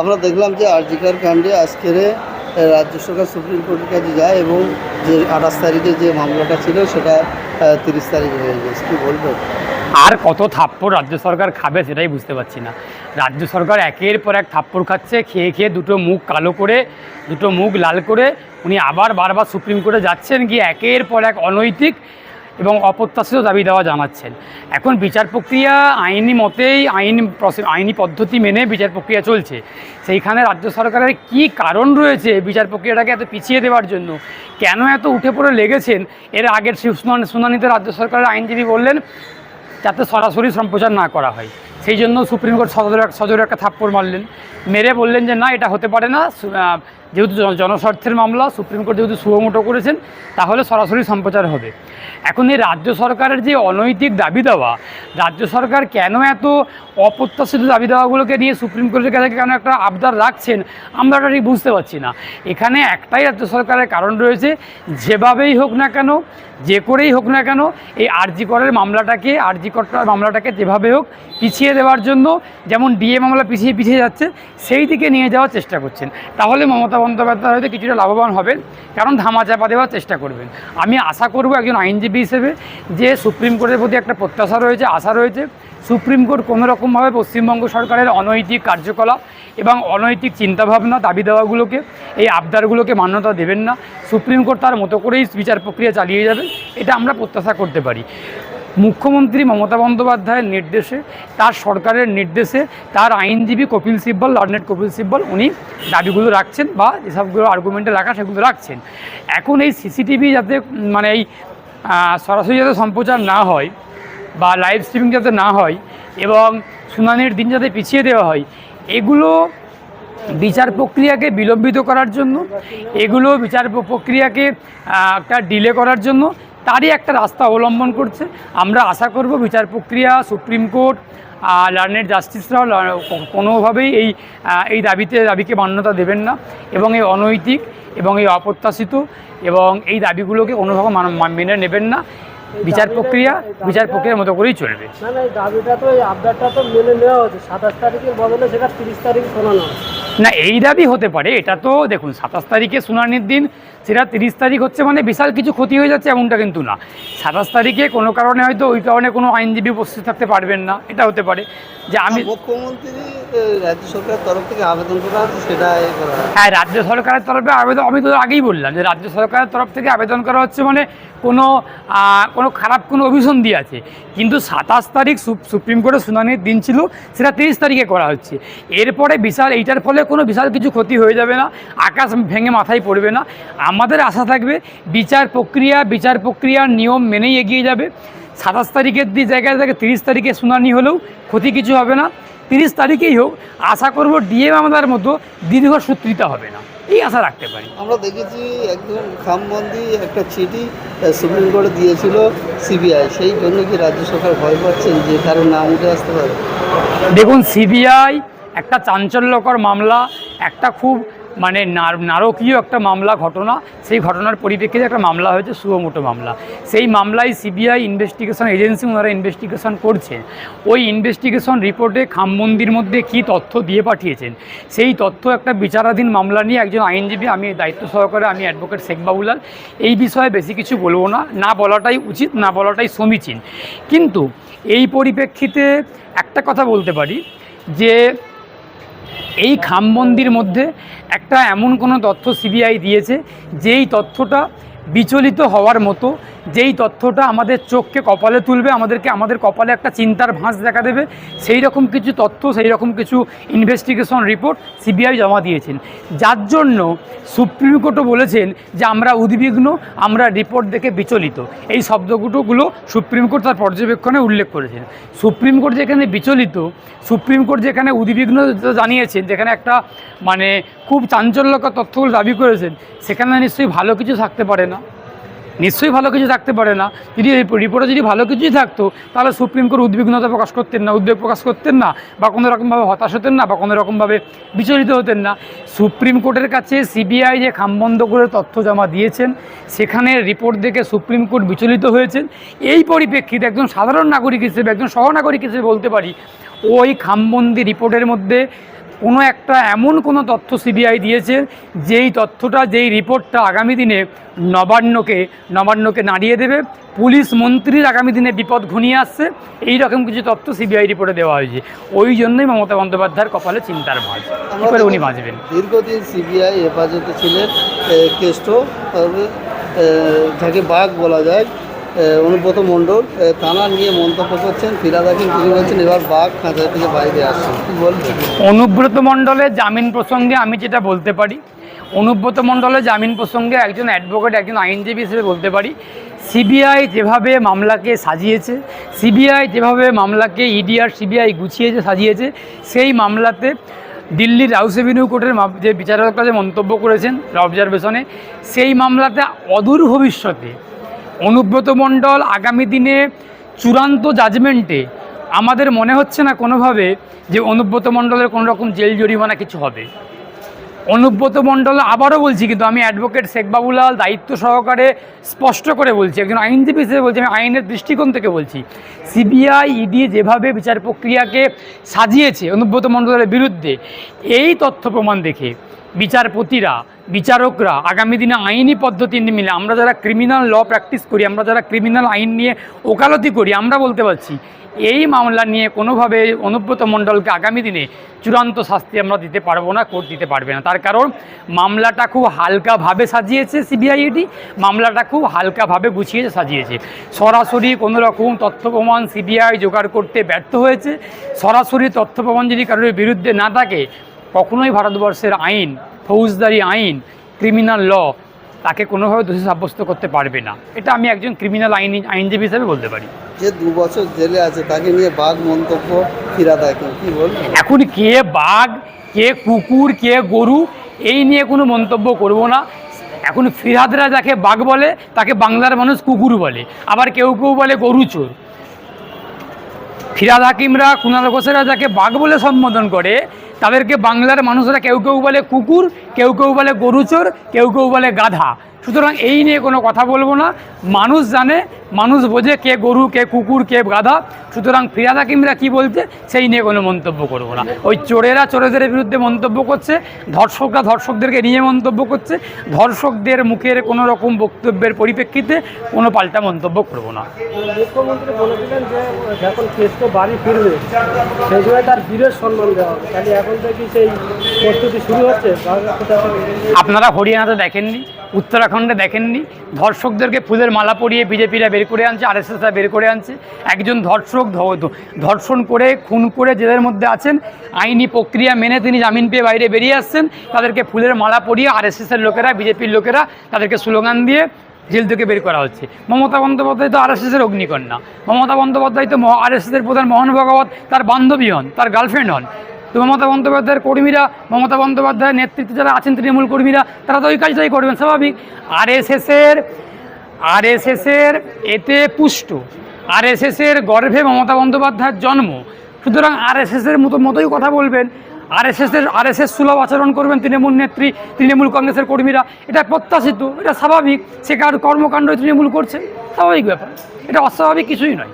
আমরা দেখলাম যে আরজিকার কাণ্ডে আজকের রাজ্য সরকার সুপ্রিম কোর্টের কাছে যায় এবং যে আঠাশ তারিখে যে মামলাটা ছিল সেটা তিরিশ তারিখে হয়ে গেছে। কী বলবেন? আর কত থাপ্পড় রাজ্য সরকার খাবে সেটাই বুঝতে পারছি না। রাজ্য সরকার একের পর এক থাপ্পড় খাচ্ছে, খেয়ে খেয়ে দুটো মুখ কালো করে, দুটো মুখ লাল করে, উনি আবার বারবার সুপ্রিম কোর্টে যাচ্ছেন, গিয়ে একের পর এক অনৈতিক এবং অপ্রত্যাশিত দাবি দেওয়া জানাচ্ছেন। এখন বিচার প্রক্রিয়া আইনি মতেই আইন আইনি পদ্ধতি মেনে বিচার প্রক্রিয়া চলছে। সেইখানে রাজ্য সরকারের কি কারণ রয়েছে বিচার প্রক্রিয়াটাকে এত পিছিয়ে দেওয়ার জন্য? কেন এত উঠে পড়ে লেগেছেন? এর আগের শুনানি- শুনানিতে রাজ্য সরকারের আইনজীবী বললেন, যাতে সরাসরি সম্প্রচার না করা হয়। সেই জন্য সুপ্রিম কোর্ট সদর সদর একটা থাপ্পড় মারলেন। মেরে বললেন যে, না, এটা হতে পারে না। যেহেতু জন- জনস্বার্থের মামলা, সুপ্রিম কোর্ট যেহেতু সুমোটো করেছেন, তাহলে সরাসরি সম্প্রচার হবে। এখন এই রাজ্য সরকারের যে অনৈতিক দাবি দেওয়া, রাজ্য সরকার কেন এত অপ্রত্যাশিত দাবি দেওয়াগুলোকে নিয়ে সুপ্রিম কোর্টের কাছে কেন একটা আবদার রাখছেন, আমরা এটা ঠিক বুঝতে পারছি না। এখানে একটাই রাজ্য সরকারের কারণ রয়েছে, যেভাবেই হোক না কেন, যে করেই হোক না কেন, এই আরজি করের মামলাটাকে, আরজি করার মামলাটাকে যেভাবে হোক পিছিয়ে দেওয়ার জন্য, যেমন ডিএ মামলা পিছিয়ে পিছিয়ে যাচ্ছে, সেই দিকে নিয়ে যাওয়ার চেষ্টা করছেন। তাহলে মমতা বন্দ্যোপাধ্যায় হয়তো কিছুটা লাভবান হবেন কারণ ধামাচাপা দেওয়ার চেষ্টা করবেন আমি আশা করব একজন আইনজীবী হিসেবে যে সুপ্রিম কোর্টের প্রতি একটা প্রত্যাশা রয়েছে, আশা রয়েছে, সুপ্রিম কোর্ট কোনো রকমভাবে পশ্চিমবঙ্গ সরকারের অনৈতিক কার্যকলাপ এবং অনৈতিক চিন্তাভাবনা দাবি দেওয়াগুলোকে, এই আবদারগুলোকে মান্যতা দেবেন না। সুপ্রিম কোর্ট তার মতো করেই বিচার প্রক্রিয়া চালিয়ে যাবে, এটা আমরা প্রত্যাশা করতে পারি। মুখ্যমন্ত্রী মমতা বন্দ্যোপাধ্যায়ের নির্দেশে, তার সরকারের নির্দেশে, তার আইনজীবী কপিল সিব্বল লর্নেট কপিল সিব্বল, উনি দাবিগুলো রাখছেন বা যেসবগুলো আর্গুমেন্টে রাখা সেগুলো রাখছেন। এখন এই সিসিটিভি যাতে মানে এই সরাসরি যাতে সম্প্রচার না হয় বা লাইভ স্ট্রিমিং যাতে না হয় এবং শুনানির দিন যাতে পিছিয়ে দেওয়া হয়, এগুলো বিচার প্রক্রিয়াকে বিলম্বিত করার জন্য, এগুলো বিচার প্রক্রিয়াকে একটা ডিলে করার জন্য তারই একটা রাস্তা অবলম্বন করছে। আমরা আশা করব বিচার প্রক্রিয়া সুপ্রিম কোর্ট লার্নেড জাস্টিসরাও কোনোভাবেই এই এই দাবিতে দাবিকে মান্যতা দেবেন না এবং এই অনৈতিক এবং এই অপ্রত্যাশিত এবং এই দাবিগুলোকে কোনোভাবে মান- মেনে নেবেন না। বিচার প্রক্রিয়া বিচার প্রক্রিয়ার মতো করেই চলবে। না না দাবিটা তো এই আবদারটা তো মেনে নেওয়া হচ্ছে। সাতাশ তারিখের বদলে সেটা তিরিশ তারিখ শোনানো না এই দাবি হতে পারে। এটা তো দেখুন সাতাশ তারিখে শুনানির দিন সেটা তিরিশ তারিখ হচ্ছে মানে বিশাল কিছু ক্ষতি হয়ে যাচ্ছে এমনটা কিন্তু না। সাতাশ তারিখে কোনো কারণে হয়তো ওই কারণে কোনো আইনজীবী উপস্থিত থাকতে পারবেন না এটা হতে পারে। যে আমি মুখ্যমন্ত্রী রাজ্য সরকারের তরফ থেকে আবেদন করা সেটা হয়। রাজ্য সরকারের তরফে আবেদন আমি তো আগেই বললাম যে রাজ্য সরকারের তরফ থেকে আবেদন করা হচ্ছে মানে কোনো কোনো খারাপ কোনো অভিসন্ধি আছে। কিন্তু সাতাশ তারিখ সুপ- সুপ্রিম কোর্টের শুনানির দিন ছিল সেটা তিরিশ তারিখে করা হচ্ছে। এরপরে বিশাল এইটার ফলে কোনো বিশাল কিছু ক্ষতি হয়ে যাবে না আকাশ ভেঙে মাথায় পড়বে না। আমাদের আশা থাকবে বিচার প্রক্রিয়া বিচার প্রক্রিয়ার নিয়ম মেনেই এগিয়ে যাবে। সাতাশ তারিখের দি জায়গায় থেকে তিরিশ তারিখে শুনানি হলেও ক্ষতি কিছু হবে না। তিরিশ তারিখেই হোক আশা করব ডিএম আমাদের মতো দীর্ঘ সূত্রিতা হবে না। এই আশা রাখতে পারি। আমরা দেখেছি একজন খামবন্দি একটা চিঠি সুপ্রিম কোর্টে দিয়েছিল সিবিআই। সেই জন্য কি রাজ্য সরকার ভয় পাচ্ছেন যে কারও নাম উঠে আসতে পারে? দেখুন সিবিআই একটা চাঞ্চল্যকর মামলা একটা খুব মানে নার- নারকীয় একটা মামলা ঘটনা, সেই ঘটনার পরিপ্রেক্ষিতে একটা মামলা হয়েছে সুমোটো মামলা। সেই মামলায় সিবিআই ইনভেস্টিগেশন এজেন্সি ওনারা ইনভেস্টিগেশন করছেন ওই ইনভেস্টিগেশন রিপোর্টে খামবন্দির মধ্যে কী তথ্য দিয়ে পাঠিয়েছেন? সেই তথ্য একটা বিচারাধীন মামলা নিয়ে একজন আইনজীবী, আমি দায়িত্ব সহকারে আমি অ্যাডভোকেট শেখ বাবুলাল, এই বিষয়ে বেশি কিছু বলব না। না বলাটাই উচিত, না বলাটাই সমীচীন। কিন্তু এই পরিপ্রেক্ষিতে একটা কথা বলতে পারি যে এই খামবন্দির মধ্যে একটা এমন কোনো তথ্য সিবিআই দিয়েছে যেই তথ্যটা বিচলিত হওয়ার মতো যেই তথ্যটা আমাদের চোখকে কপালে তুলবে, আমাদেরকে, আমাদের কপালে একটা চিন্তার ভাঁজ দেখা দেবে, সেই রকম কিছু তথ্য, সেই রকম কিছু ইনভেস্টিগেশন রিপোর্ট সিবিআই জমা দিয়েছেন। যার জন্য সুপ্রিম কোর্টও বলেছেন যে আমরা উদ্বিগ্ন, আমরা রিপোর্ট দেখে বিচলিত। এই শব্দগুলোগুলো সুপ্রিম কোর্ট তার পর্যবেক্ষণে উল্লেখ করেছেন। সুপ্রিম কোর্ট যেখানে বিচলিত সুপ্রিম কোর্ট যেখানে উদ্বিগ্ন জানিয়েছেন, যেখানে একটা মানে খুব চাঞ্চল্যকর তথ্যগুলো দাবি করেছেন, সেখানে নিশ্চয়ই ভালো কিছু থাকতে পারে না। নিশ্চয়ই ভালো কিছু থাকতে পারে না। যদি রিপোর্টে যদি ভালো কিছুই থাকতো, তাহলে সুপ্রিম কোর্ট উদ্বিগ্নতা প্রকাশ করতেন না, উদ্বেগ প্রকাশ করতেন না, বা কোনো রকমভাবে হতাশ হতেন না, বা কোনো রকমভাবে বিচলিত হতেন না। সুপ্রিম কোর্টের কাছে সিবিআই যে খামবন্ধ করে তথ্য জমা দিয়েছেন, সেখানে রিপোর্ট দেখে সুপ্রিম কোর্ট বিচলিত হয়েছেন। এই পরিপ্রেক্ষিতে একজন সাধারণ নাগরিক হিসেবে, একজন সহনাগরিক হিসেবে বলতে পারি, ওই খামবন্দি রিপোর্টের মধ্যে কোনো একটা এমন কোনো তথ্য সিবিআই দিয়েছে, যেই তথ্যটা, যেই রিপোর্টটা আগামী দিনে নবান্নকে নবান্নকে নাড়িয়ে দেবে। পুলিশ মন্ত্রীর আগামী দিনে বিপদ ঘনিয়ে আসছে। এই রকম কিছু তথ্য সিবিআই রিপোর্টে দেওয়া হয়েছে। ওই জন্যই মমতা বন্দ্যোপাধ্যায়ের কপালে চিন্তার ভাঁজ। কী উনি বাঁচবেন? দীর্ঘদিন সিবিআই হেফাজতে ছিলেন কেষ্ট যাকে বাঘ বলা যায় অনুব্রত মণ্ডল থানা নিয়ে মন্তব্য করছেন, ফিরাদ হাকিম তিনি বলছেন, এবার বাঘ খাঁচা থেকে বাইরে আসছে কি বলবেন? অনুব্রত মণ্ডলের জামিন প্রসঙ্গে আমি যেটা বলতে পারি, অনুব্রত মণ্ডলের জামিন প্রসঙ্গে একজন অ্যাডভোকেট একজন আইনজীবী হিসেবে বলতে পারি, সিবিআই যেভাবে মামলাকে সাজিয়েছে, সিবিআই যেভাবে মামলাকে ইডি আর সিবিআই গুছিয়েছে, সাজিয়েছে, সেই মামলাতে দিল্লির হাউস এভিনিউ কোর্টের যে বিচারকরা যে মন্তব্য করেছেন অবজারভেশনে সেই মামলাতে অদূর ভবিষ্যতে অনুব্রত মণ্ডল আগামী দিনে চূড়ান্ত জাজমেন্টে আমাদের মনে হচ্ছে না কোনোভাবে যে অনুব্রত মণ্ডলের কোনো রকম জেল জরিমানা কিছু হবে। অনুব্রত মণ্ডল আবারও বলছি, কিন্তু আমি অ্যাডভোকেট শেখ বাবুলাল দায়িত্ব সহকারে স্পষ্ট করে বলছি, একজন আইনজীবী হিসেবে বলছি, আমি আইনের দৃষ্টিকোণ থেকে বলছি সিবিআই ইডি যেভাবে বিচার প্রক্রিয়াকে সাজিয়েছে অনুব্রত মণ্ডলের বিরুদ্ধে, এই তথ্য প্রমাণ দেখে বিচারপতিরা বিচারকরা আগামী দিনে আইনি পদ্ধতি মিলে আমরা যারা ক্রিমিনাল ল প্র্যাকটিস করি, আমরা যারা ক্রিমিনাল আইন নিয়ে ওকালতি করি, আমরা বলতে পারছি, এই মামলা নিয়ে কোনোভাবে অনুব্রত মণ্ডলকে আগামী দিনে চূড়ান্ত শাস্তি আমরা দিতে পারব না, কোর্ট দিতে পারবে না। তার কারণ, মামলাটা খুব হালকাভাবে সাজিয়েছে সিবিআইডি মামলাটা খুব হালকাভাবে গুছিয়ে সাজিয়েছে। সরাসরি কোনো রকম তথ্য প্রমাণ সিবিআই জোগাড় করতে ব্যর্থ হয়েছে। সরাসরি তথ্য প্রমাণ যদি কারোর বিরুদ্ধে না থাকে কখনোই ভারতবর্ষের আইন ফৌজদারি আইন ক্রিমিনাল ল তাকে কোনোভাবে দোষী সাব্যস্ত করতে পারবে না। এটা আমি একজন ক্রিমিনাল আইন আইনজীবী হিসেবে বলতে পারি। যে দু বছর জেলে আছে তাকে নিয়ে বাঘ মন্তব্য ফিরাদ হাকিম কি বলবেন এখন কে বাঘ কে কুকুর কে গরু এই নিয়ে কোনো মন্তব্য করব না। এখন ফিরাদরা যাকে বাঘ বলে তাকে বাংলার মানুষ কুকুর বলে আবার কেউ কেউ বলে গরু চোর। ফিরাদ হাকিমরা কুণাল ঘোষেরা যাকে বাঘ বলে সম্বোধন করে তাদেরকে বাংলার মানুষরা কেউ কেউ বলে কুকুর, কেউ কেউ বলে গরুচোর কেউ কেউ বলে গাধা। সুতরাং এই নিয়ে কোনো কথা বলব না। মানুষ জানে, মানুষ বোঝে কে গরু, কে কুকুর, কে গাধা। সুতরাং ফিরাদা কিমরা কী বলছে, সেই নিয়ে কোনো মন্তব্য করব না। ওই চোরেরা চোরেদের বিরুদ্ধে মন্তব্য করছে, ধর্ষকরা ধর্ষকদেরকে নিয়ে মন্তব্য করছে। ধর্ষকদের মুখের কোনো রকম বক্তব্যের পরিপ্রেক্ষিতে কোনো পাল্টা মন্তব্য করব না। মুখ্যমন্ত্রী বলেছিলেন যে, যখন কেষ্ট বাড়ি ফিরবে সময় তার বীরের সম্মান দেওয়া হবে। আপনারা হরিয়ানাতে দেখেননি, উত্তরাখণ্ডে দেখেননি, ধর্ষকদেরকে ফুলের মালা পরিয়ে বিজেপিরা বের করে আনছে আরএসএসরা বের করে আনছে। একজন ধর্ষক ধর্ষণ করে, খুন করে জেলের মধ্যে আছেন। আইনি প্রক্রিয়া মেনে তিনি জামিন পেয়ে বাইরে বেরিয়ে আসছেন। তাদেরকে ফুলের মালা পরিয়ে আর আরএসএসের লোকেরা, বিজেপির লোকেরা তাদেরকে স্লোগান দিয়ে জেল থেকে বের করা হচ্ছে। মমতা বন্দ্যোপাধ্যায় তো আর আরএসএসের অগ্নিকন্যা। মমতা বন্দ্যোপাধ্যায় তো আর আরএসএসের প্রধান মোহন ভগবত তার বান্ধবী হন, তার গার্লফ্রেন্ড হন। তো মমতা বন্দ্যোপাধ্যায়ের কর্মীরা, মমতা বন্দ্যোপাধ্যায়ের নেতৃত্বে যারা আছেন তৃণমূল কর্মীরা, তারা তো ওই কাজটাই করবেন, স্বাভাবিক। আরএসএসের আরএসএসের এতে পুষ্ট। আরএসএসের গর্ভে মমতা বন্দ্যোপাধ্যায়ের জন্ম। সুতরাং আরএসএসের মতো মতোই কথা বলবেন। আরএসএসের, আরএসএস সুলভ আচরণ করবেন তৃণমূল নেত্রী, তৃণমূল কংগ্রেসের কর্মীরা। এটা প্রত্যাশিত, এটা স্বাভাবিক। সে কার কর্মকাণ্ড তৃণমূল করছে, স্বাভাবিক ব্যাপার। এটা অস্বাভাবিক কিছুই নয়।